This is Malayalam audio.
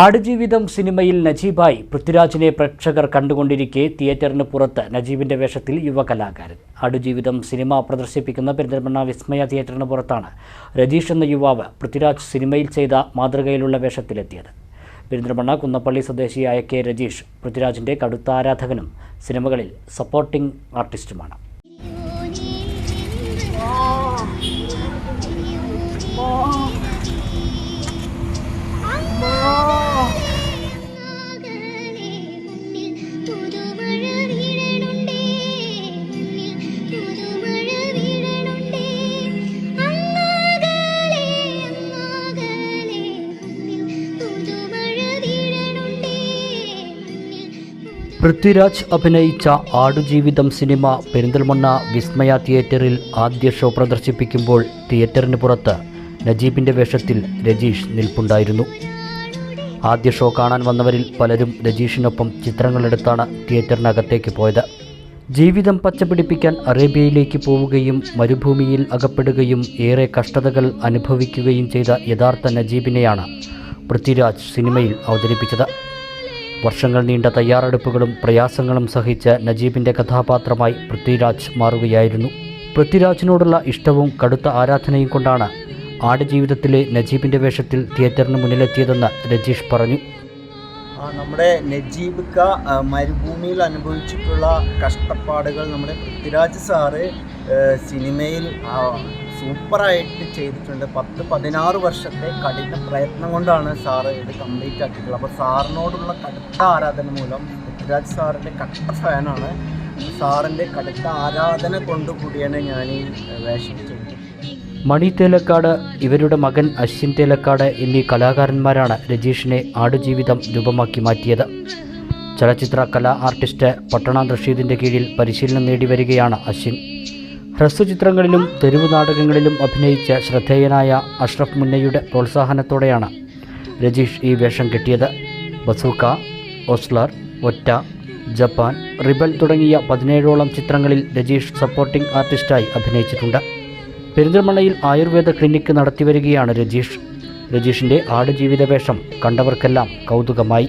ആടുജീവിതം സിനിമയിൽ നജീബായി പൃഥ്വിരാജിനെ പ്രേക്ഷകർ കണ്ടുകൊണ്ടിരിക്കെ തിയേറ്ററിന് പുറത്ത് നജീബിന്റെ വേഷത്തിൽ യുവകലാകാരൻ. ആടുജീവിതം സിനിമ പ്രദർശിപ്പിക്കുന്ന പെരിന്തൽമണ്ണ വിസ്മയ തിയേറ്ററിന് പുറത്താണ് രജീഷ് എന്ന യുവാവ് പൃഥ്വിരാജ് സിനിമയിൽ ചെയ്ത മാതൃകയിലുള്ള വേഷത്തിലെത്തിയത്. പെരിന്തൽമണ്ണ കുന്നപ്പള്ളി സ്വദേശിയായ കെ രജീഷ് പൃഥ്വിരാജിന്റെ കടുത്ത ആരാധകനും സിനിമകളിൽ സപ്പോർട്ടിംഗ് ആർട്ടിസ്റ്റുമാണ്. പൃഥ്വിരാജ് അഭിനയിച്ച ആടുജീവിതം സിനിമ പെരിന്തൽമണ്ണ വിസ്മയ തിയേറ്ററിൽ ആദ്യ ഷോ പ്രദർശിപ്പിക്കുമ്പോൾ തിയേറ്ററിന് പുറത്ത് നജീബിന്റെ വേഷത്തിൽ രജീഷ് നിൽപ്പുണ്ടായിരുന്നു. ആദ്യ ഷോ കാണാൻ വന്നവരിൽ പലരും രജീഷിനൊപ്പം ചിത്രങ്ങളെടുത്താണ് തിയേറ്ററിനകത്തേക്ക് പോയത്. ജീവിതം പച്ചപിടിപ്പിക്കാൻ അറേബ്യയിലേക്ക് പോവുകയും മരുഭൂമിയിൽ അകപ്പെടുകയും ഏറെ കഷ്ടതകൾ അനുഭവിക്കുകയും ചെയ്ത യഥാർത്ഥ നജീബിനെയാണ് പൃഥ്വിരാജ് സിനിമയിൽ അവതരിപ്പിച്ചത്. വർഷങ്ങൾ നീണ്ട തയ്യാറെടുപ്പുകളും പ്രയാസങ്ങളും സഹിച്ച് നജീബിന്റെ കഥാപാത്രമായി പൃഥ്വിരാജ് മാറുകയായിരുന്നു. പൃഥ്വിരാജിനോടുള്ള ഇഷ്ടവും കടുത്ത ആരാധനയും കൊണ്ടാണ് ആടുജീവിതത്തിലെ നജീബിന്റെ വേഷത്തിൽ തിയേറ്ററിന് മുന്നിലെത്തിയതെന്ന് രജീഷ് പറഞ്ഞു. നമ്മുടെ നജീബിക്ക മരുഭൂമിയിൽ അനുഭവിച്ചിട്ടുള്ള കഷ്ടപ്പാടുകൾ നമ്മുടെ പൃഥ്വിരാജ് സാറ് സിനിമയിൽ സൂപ്പറായിട്ട് ചെയ്തിട്ടുണ്ട്. പത്ത് പതിനാറ് വർഷത്തെ കഠിന പ്രയത്നം കൊണ്ടാണ് സാറ് ഇത് കംപ്ലീറ്റ് ആക്കിയിട്ടുള്ളത്. അപ്പോൾ സാറിനോടുള്ള കടുത്ത ആരാധന മൂലം പൃഥ്വിരാജ് സാറിന്റെ കട്ട ഫാനാണ് സാറിന്റെ കടുത്ത ആരാധന കൊണ്ടുകൂടിയാണ് ഞാൻ ഈ വേഷം ചെയ്തത് മണി തേലക്കാട് ഇവരുടെ മകൻ അശ്വിൻ തേലക്കാട് എന്നീ കലാകാരന്മാരാണ് രജീഷിനെ ആടുജീവിതം രൂപമാക്കി മാറ്റിയത്. ചലച്ചിത്ര കലാ ആർട്ടിസ്റ്റ് പട്ടണ റഷീദിന്റെ കീഴിൽ പരിശീലനം നേടി വരികയാണ് അശ്വിൻ. ഹ്രസ്വചിത്രങ്ങളിലും തെരുവ് നാടകങ്ങളിലും അഭിനയിച്ച ശ്രദ്ധേയനായ അഷ്റഫ് മുന്നയുടെ പ്രോത്സാഹനത്തോടെയാണ് രജീഷ് ഈ വേഷം കിട്ടിയത്. ബസൂക്ക ഓസ്ലർ ഒറ്റ ജപ്പാൻ റിബൽ തുടങ്ങിയ പതിനേഴോളം ചിത്രങ്ങളിൽ രജീഷ് സപ്പോർട്ടിംഗ് ആർട്ടിസ്റ്റായി അഭിനയിച്ചിട്ടുണ്ട്. പെരിന്തൽമണ്ണയിൽ ആയുർവേദ ക്ലിനിക്ക് നടത്തിവരികയാണ് രജീഷ്. രജീഷിന്റെ ആടുജീവിത വേഷം കണ്ടവർക്കെല്ലാം കൗതുകമായി.